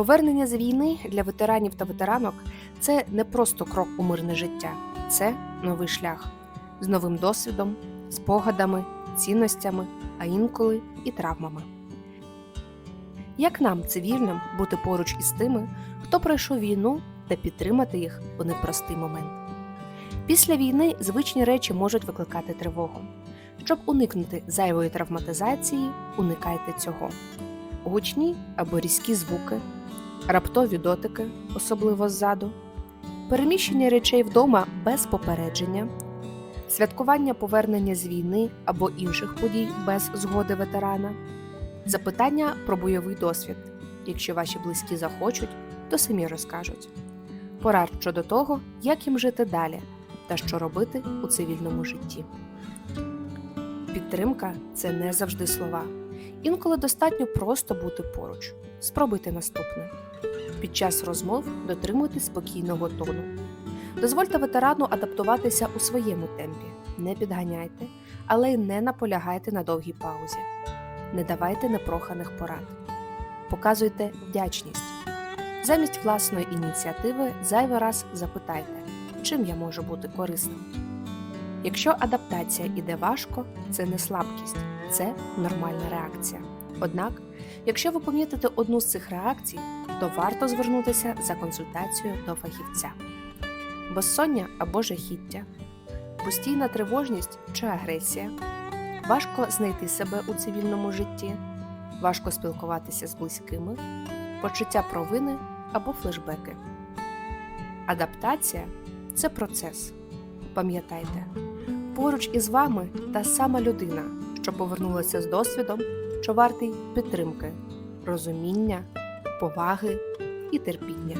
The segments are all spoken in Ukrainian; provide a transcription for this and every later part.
Повернення з війни для ветеранів та ветеранок це не просто крок у мирне життя, це новий шлях з новим досвідом, спогадами, цінностями, а інколи і травмами. Як нам, цивільним, бути поруч із тими, хто пройшов війну та підтримати їх у непростий момент? Після війни звичні речі можуть викликати тривогу. Щоб уникнути зайвої травматизації, уникайте цього. Гучні або різкі звуки, раптові дотики, особливо ззаду, переміщення речей вдома без попередження, святкування повернення з війни або інших подій без згоди ветерана, запитання про бойовий досвід. Якщо ваші близькі захочуть, то самі розкажуть. Порад щодо того, як їм жити далі та що робити у цивільному житті. Підтримка це не завжди слова. Інколи достатньо просто бути поруч. Спробуйте наступне. Під час розмов дотримуйтесь спокійного тону. Дозвольте ветерану адаптуватися у своєму темпі. Не підганяйте, але й не наполягайте на довгій паузі. Не давайте непроханих порад. Показуйте вдячність. Замість власної ініціативи зайвий раз запитайте, чим я можу бути корисним. Якщо адаптація іде важко, це не слабкість, це нормальна реакція. Однак, якщо ви помітите одну з цих реакцій, то варто звернутися за консультацією до фахівця. Безсоння або жахіття, постійна тривожність чи агресія, важко знайти себе у цивільному житті, важко спілкуватися з близькими, почуття провини або флешбеки. Адаптація це процес. Пам'ятайте, поруч із вами та сама людина, що повернулася з досвідом, що вартий підтримки, розуміння, поваги і терпіння.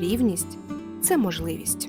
Рівність це можливість.